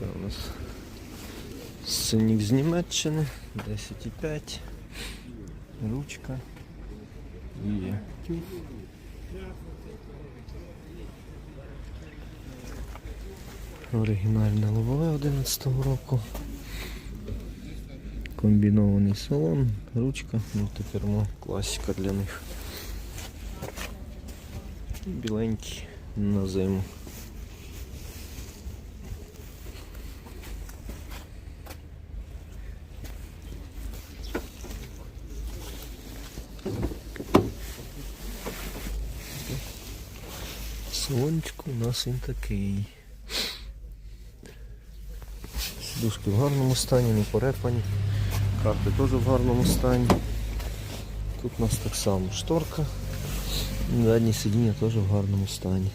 нас сценік з Німеччини, 10,5, ручка і тюф. Оригінальне лобове 11 року. Комбінований салон, ручка, мультикермо, класика для них. Біленький на зиму. Салончик у нас він такий. Сідушки в гарному стані, не порепані. Карти теж в гарному стані. Тут у нас так само шторка. Заднє сидіння теж в гарному стані.